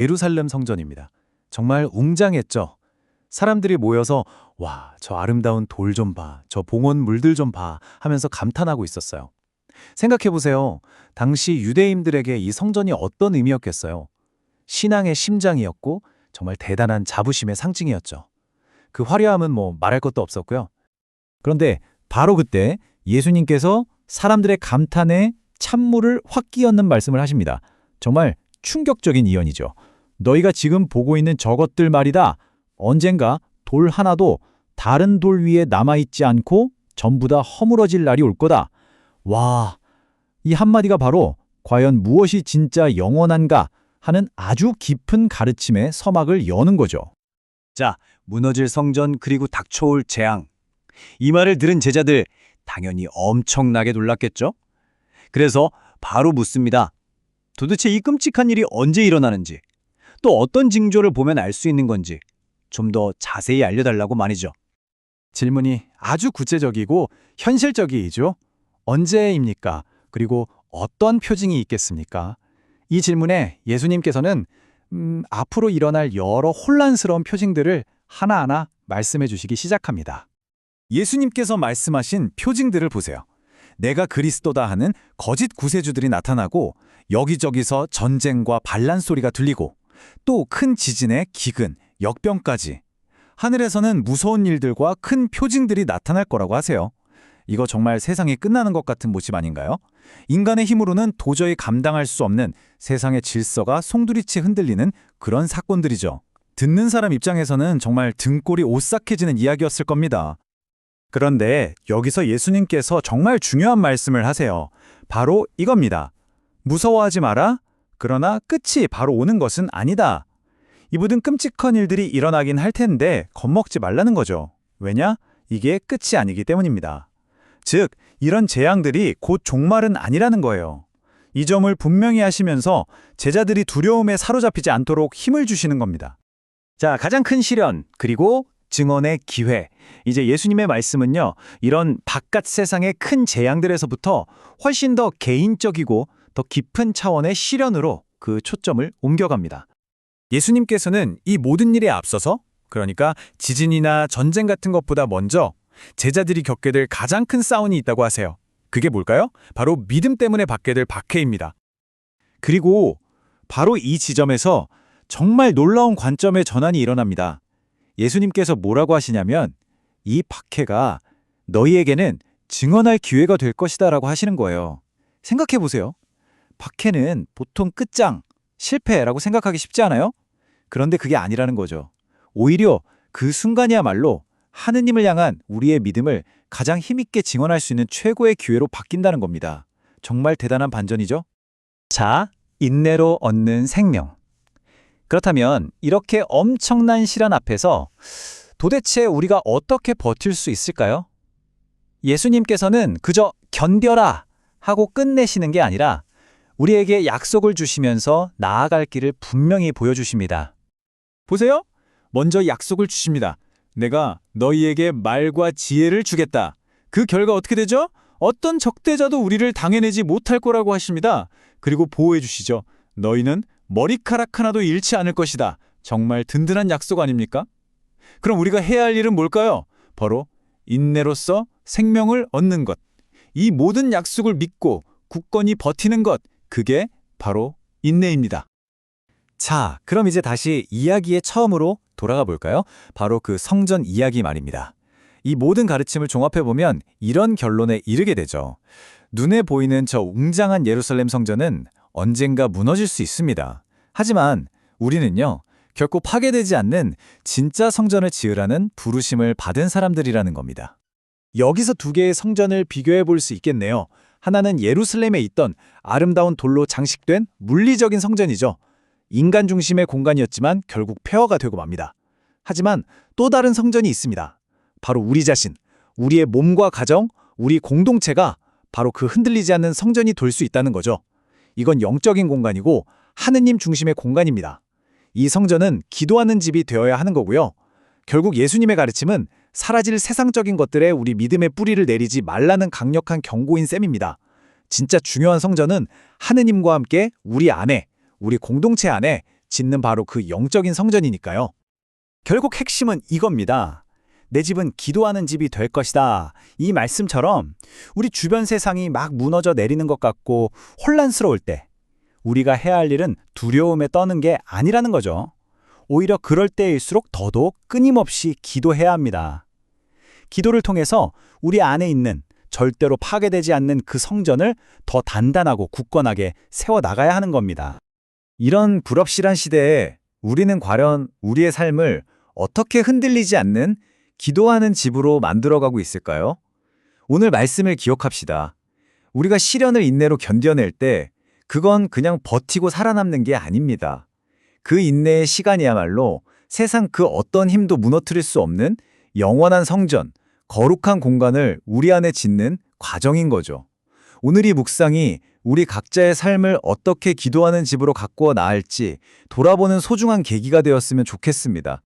예루살렘 성전입니다. 정말 웅장했죠. 사람들이 모여서 와, 저 아름다운 돌 좀 봐, 저 봉헌 물들 좀 봐 하면서 감탄하고 있었어요. 생각해 보세요. 당시 유대인들에게 이 성전이 어떤 의미였겠어요? 신앙의 심장이었고 정말 대단한 자부심의 상징이었죠. 그 화려함은 뭐 말할 것도 없었고요. 그런데 바로 그때 예수님께서 사람들의 감탄에 찬물을 확 끼얹는 말씀을 하십니다. 정말 충격적인 이언이죠. 너희가 지금 보고 있는 저것들 말이다. 언젠가 돌 하나도 다른 돌 위에 남아있지 않고 전부 다 허물어질 날이 올 거다. 와, 이 한마디가 바로 과연 무엇이 진짜 영원한가 하는 아주 깊은 가르침의 서막을 여는 거죠. 자, 무너질 성전 그리고 닥쳐올 재앙. 이 말을 들은 제자들 당연히 엄청나게 놀랐겠죠? 그래서 바로 묻습니다. 도대체 이 끔찍한 일이 언제 일어나는지, 또 어떤 징조를 보면 알 수 있는 건지 좀 더 자세히 알려달라고 말이죠. 질문이 아주 구체적이고 현실적이죠. 언제입니까? 그리고 어떤 표징이 있겠습니까? 이 질문에 예수님께서는 음, 앞으로 일어날 여러 혼란스러운 표징들을 하나하나 말씀해 주시기 시작합니다. 예수님께서 말씀하신 표징들을 보세요. 내가 그리스도다 하는 거짓 구세주들이 나타나고 여기저기서 전쟁과 반란 소리가 들리고 또 큰 지진의 기근, 역병까지 하늘에서는 무서운 일들과 큰 표징들이 나타날 거라고 하세요. 이거 정말 세상이 끝나는 것 같은 모습 아닌가요? 인간의 힘으로는 도저히 감당할 수 없는 세상의 질서가 송두리째 흔들리는 그런 사건들이죠. 듣는 사람 입장에서는 정말 등골이 오싹해지는 이야기였을 겁니다. 그런데 여기서 예수님께서 정말 중요한 말씀을 하세요. 바로 이겁니다. 무서워하지 마라. 그러나 끝이 바로 오는 것은 아니다. 이 모든 끔찍한 일들이 일어나긴 할 텐데 겁먹지 말라는 거죠. 왜냐? 이게 끝이 아니기 때문입니다. 즉, 이런 재앙들이 곧 종말은 아니라는 거예요. 이 점을 분명히 하시면서 제자들이 두려움에 사로잡히지 않도록 힘을 주시는 겁니다. 자, 가장 큰 시련, 그리고 증언의 기회. 이제 예수님의 말씀은요, 이런 바깥 세상의 큰 재앙들에서부터 훨씬 더 개인적이고 더 깊은 차원의 시련으로 그 초점을 옮겨갑니다. 예수님께서는 이 모든 일에 앞서서, 그러니까 지진이나 전쟁 같은 것보다 먼저 제자들이 겪게 될 가장 큰 싸움이 있다고 하세요. 그게 뭘까요? 바로 믿음 때문에 받게 될 박해입니다. 그리고 바로 이 지점에서 정말 놀라운 관점의 전환이 일어납니다. 예수님께서 뭐라고 하시냐면 이 박해가 너희에게는 증언할 기회가 될 것이다 라고 하시는 거예요. 생각해 보세요. 박해는 보통 끝장, 실패라고 생각하기 쉽지 않아요? 그런데 그게 아니라는 거죠. 오히려 그 순간이야말로 하느님을 향한 우리의 믿음을 가장 힘있게 증언할 수 있는 최고의 기회로 바뀐다는 겁니다. 정말 대단한 반전이죠? 자, 인내로 얻는 생명. 그렇다면 이렇게 엄청난 시련 앞에서 도대체 우리가 어떻게 버틸 수 있을까요? 예수님께서는 그저 견뎌라 하고 끝내시는 게 아니라 우리에게 약속을 주시면서 나아갈 길을 분명히 보여주십니다. 보세요. 먼저 약속을 주십니다. 내가 너희에게 말과 지혜를 주겠다. 그 결과 어떻게 되죠? 어떤 적대자도 우리를 당해내지 못할 거라고 하십니다. 그리고 보호해 주시죠. 너희는 머리카락 하나도 잃지 않을 것이다. 정말 든든한 약속 아닙니까? 그럼 우리가 해야 할 일은 뭘까요? 바로 인내로서 생명을 얻는 것. 이 모든 약속을 믿고 굳건히 버티는 것. 그게 바로 인내입니다. 자, 그럼 이제 다시 이야기의 처음으로 돌아가 볼까요? 바로 그 성전 이야기 말입니다. 이 모든 가르침을 종합해보면 이런 결론에 이르게 되죠. 눈에 보이는 저 웅장한 예루살렘 성전은 언젠가 무너질 수 있습니다. 하지만 우리는요, 결코 파괴되지 않는 진짜 성전을 지으라는 부르심을 받은 사람들이라는 겁니다. 여기서 두 개의 성전을 비교해 볼 수 있겠네요. 하나는 예루살렘에 있던 아름다운 돌로 장식된 물리적인 성전이죠. 인간 중심의 공간이었지만 결국 폐허가 되고 맙니다. 하지만 또 다른 성전이 있습니다. 바로 우리 자신, 우리의 몸과 가정, 우리 공동체가 바로 그 흔들리지 않는 성전이 될 수 있다는 거죠. 이건 영적인 공간이고 하느님 중심의 공간입니다. 이 성전은 기도하는 집이 되어야 하는 거고요. 결국 예수님의 가르침은 사라질 세상적인 것들에 우리 믿음의 뿌리를 내리지 말라는 강력한 경고인 셈입니다. 진짜 중요한 성전은 하느님과 함께 우리 안에, 우리 공동체 안에 짓는 바로 그 영적인 성전이니까요. 결국 핵심은 이겁니다. 내 집은 기도하는 집이 될 것이다. 이 말씀처럼 우리 주변 세상이 막 무너져 내리는 것 같고 혼란스러울 때 우리가 해야 할 일은 두려움에 떠는 게 아니라는 거죠. 오히려 그럴 때일수록 더더욱 끊임없이 기도해야 합니다. 기도를 통해서 우리 안에 있는 절대로 파괴되지 않는 그 성전을 더 단단하고 굳건하게 세워 나가야 하는 겁니다. 이런 불확실한 시대에 우리는 과연 우리의 삶을 어떻게 흔들리지 않는 기도하는 집으로 만들어가고 있을까요? 오늘 말씀을 기억합시다. 우리가 시련을 인내로 견뎌낼 때 그건 그냥 버티고 살아남는 게 아닙니다. 그 인내의 시간이야말로 세상 그 어떤 힘도 무너뜨릴 수 없는 영원한 성전, 거룩한 공간을 우리 안에 짓는 과정인 거죠. 오늘 이 묵상이 우리 각자의 삶을 어떻게 기도하는 집으로 가꾸어 나갈지 돌아보는 소중한 계기가 되었으면 좋겠습니다.